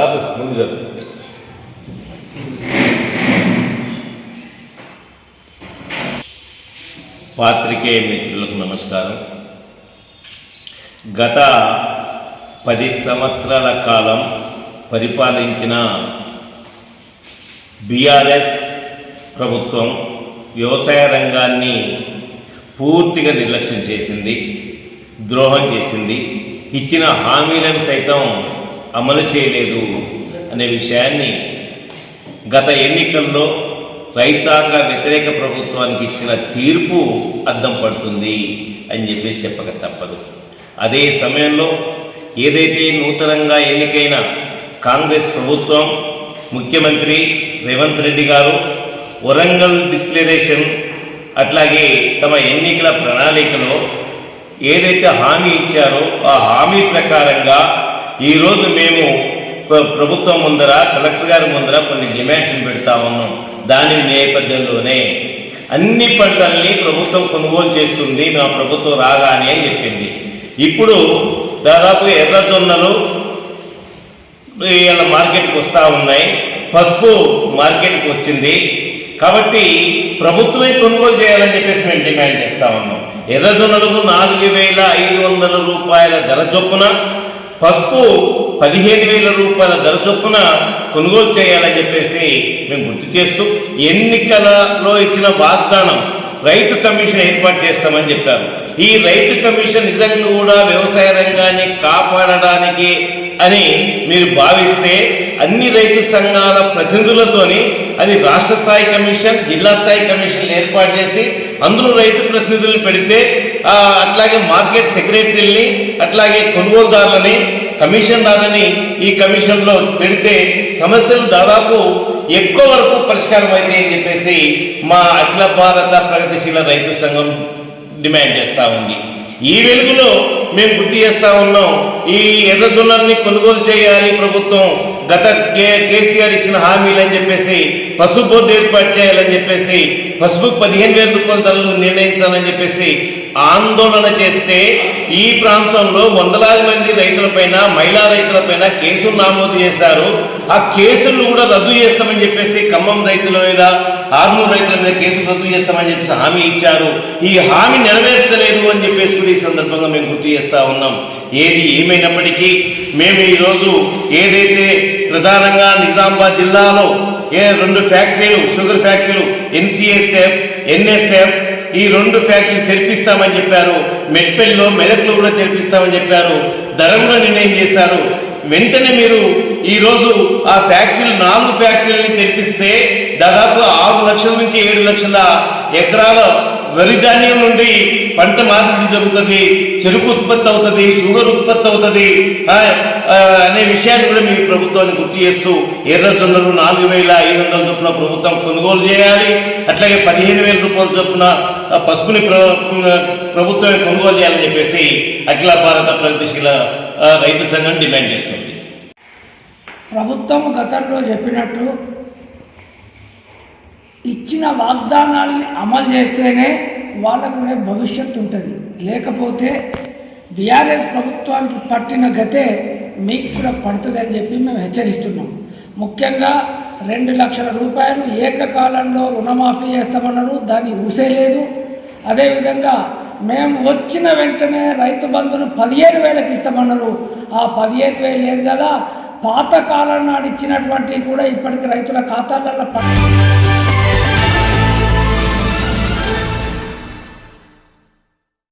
బాబు ముందు జరుగు. పాత్రికేయ మిత్రులకు నమస్కారం గత పది సంవత్సరాల కాలం పరిపాలించిన బీఆర్ఎస్ ప్రభుత్వం వ్యవసాయ రంగాన్ని పూర్తిగా నిర్లక్ష్యం చేసింది ద్రోహం చేసింది ఇచ్చిన హామీలను సైతం అమలు చేయలేదు అనే విషయాన్ని గత ఎన్నికల్లో రైతాంగ వ్యతిరేక ప్రభుత్వానికి ఇచ్చిన తీర్పు అద్దం పడుతుంది అని చెప్పి చెప్పక తప్పదు. అదే సమయంలో ఏదైతే నూతనంగా ఎన్నికైన కాంగ్రెస్ ప్రభుత్వం ముఖ్యమంత్రి రేవంత్ రెడ్డి గారు వరంగల్ డిక్లరేషన్ అట్లాగే తమ ఎన్నికల ప్రణాళికలో ఏదైతే హామీ ఇచ్చారో ఆ హామీ ప్రకారంగా ఈరోజు మేము ప్రభుత్వం ముందర కలెక్టర్ గారి ముందర కొన్ని డిమాండ్స్ పెడతా ఉన్నాం. దాని నేపథ్యంలోనే అన్ని పంటల్ని ప్రభుత్వం కొనుగోలు చేస్తుంది మా ప్రభుత్వం రాగానే అని చెప్పింది. ఇప్పుడు దాదాపు ఎర్రజొన్నలు ఇవాళ మార్కెట్కి వస్తూ ఉన్నాయి. పసుపు మార్కెట్కి వచ్చింది. కాబట్టి ప్రభుత్వమే కొనుగోలు చేయాలని చెప్పేసి మేము డిమాండ్ చేస్తూ ఉన్నాం. ఎర్రజొన్నలకు నాలుగు వేల ఐదు వందల రూపాయల ధర చొప్పున పసుపు పదిహేను వేల రూపాయల ధర చొప్పున కొనుగోలు చేయాలని చెప్పేసి మేము గుర్తు చేస్తూ ఎన్నికలలో ఇచ్చిన వాగ్దానం రైతు కమిషన్ ఏర్పాటు చేస్తామని చెప్పారు. ఈ రైతు కమిషన్ నిజంగా కూడా వ్యవసాయ రంగాన్ని కాపాడడానికి అని మీరు భావిస్తే అన్ని రైతు సంఘాల ప్రతినిధులతోని అది రాష్ట్ర స్థాయి కమిషన్ జిల్లా స్థాయి కమిషన్ ఏర్పాటు చేసి అందులో రైతు ప్రతినిధులు పెడితే అట్లాగే మార్కెట్ సెక్రటరీని అట్లాగే కొనుగోలుదారులని కమిషన్దారులని ఈ కమిషన్లో పెడితే సమస్యలు దాదాపు ఎక్కువ వరకు పరిష్కారం అవుతాయి అని చెప్పేసి మా అఖిల భారత ప్రగతిశీల రైతు సంఘం డిమాండ్ చేస్తూ ఉంది. ఈ వెలుగులో మేము గుర్తు చేస్తా ఉన్నాం ఈ ఎర్రజొన్నల్ని కొనుగోలు చేయాలి ప్రభుత్వం గత కే కేసీఆర్ ఇచ్చిన హామీలు అని చెప్పేసి పసుపు బోర్డు ఏర్పాటు చేయాలని చెప్పేసి పసుపు పదిహేను వేల రూపాయల ధరలు నిర్ణయించాలని చెప్పేసి ఆందోళన చేస్తే ఈ ప్రాంతంలో వందలాది మంది రైతులపైన మహిళా రైతులపైన కేసులు నమోదు చేశారు. ఆ కేసులు కూడా రద్దు చేస్తామని చెప్పేసి ఖమ్మం రైతుల మీద ఆర్మూర్ రైతుల మీద కేసులు రద్దు చేస్తామని చెప్పేసి హామీ ఇచ్చారు. ఈ హామీ నెరవేర్చలేదు అని చెప్పేసి కూడా ఈ సందర్భంగా మేము గుర్తు చేస్తూ ఉన్నాం. ఏది ఏమైనప్పటికీ మేము ఈరోజు ఏదైతే ప్రధానంగా నిజామాబాద్ జిల్లాలో ఏ రెండు ఫ్యాక్టరీలు షుగర్ ఫ్యాక్టరీలు ఎన్సిఎస్ఎఫ్ ఎన్ఎస్ఎఫ్ ఈ రెండు ఫ్యాక్టరీలు తెరిపిస్తామని చెప్పారు. మెట్పెల్లో మెదక్లో కూడా తెరిపిస్తామని చెప్పారు. ధర కూడా నిర్ణయం చేశారు. వెంటనే మీరు ఈరోజు ఆ ఫ్యాక్టరీలు నాలుగు ఫ్యాక్టరీలని తెరిపిస్తే దాదాపు ఆరు లక్షల నుంచి ఏడు లక్షల ఎకరాల వరి ధాన్యం నుండి పంట మార్పిడి జరుగుతుంది చెరుకు ఉత్పత్తి అవుతుంది షుగర్ ఉత్పత్తి అవుతుంది అనే విషయాన్ని కూడా మీ ప్రభుత్వాన్ని గుర్తు చేస్తూ ఎర్రజొన్నలు నాలుగు వేల ఐదు వందల చొప్పున ప్రభుత్వం కొనుగోలు చేయాలి. అట్లాగే పదిహేను వేల రూపాయల చొప్పున పసుపుని ప్రభుత్వమే కొనుగోలు చేయాలని చెప్పేసి అఖిల భారత ప్రగతిశీల రైతు సంఘం డిమాండ్ చేస్తుంది. ప్రభుత్వం గతంలో చెప్పినట్టు ఇచ్చిన వాగ్దానాన్ని అమలు చేస్తేనే వాళ్ళకు రేపు భవిష్యత్తు ఉంటుంది. లేకపోతే బీఆర్ఎస్ ప్రభుత్వానికి పట్టిన గతే మీకు కూడా పడుతుందని చెప్పి మేము హెచ్చరిస్తున్నాం. ముఖ్యంగా రెండు లక్షల రూపాయలు ఏకకాలంలో రుణమాఫీ చేస్తామన్నారు. దాన్ని ఊసేయలేదు అదేవిధంగా మేము వచ్చిన వెంటనే రైతు బంధును పదిహేను వేలకు ఇస్తామన్నారు. ఆ పదిహేను వేలు లేదు కదా పాతకాలం నాడు ఇచ్చినటువంటి కూడా ఇప్పటికి రైతుల ఖాతాలలో పడ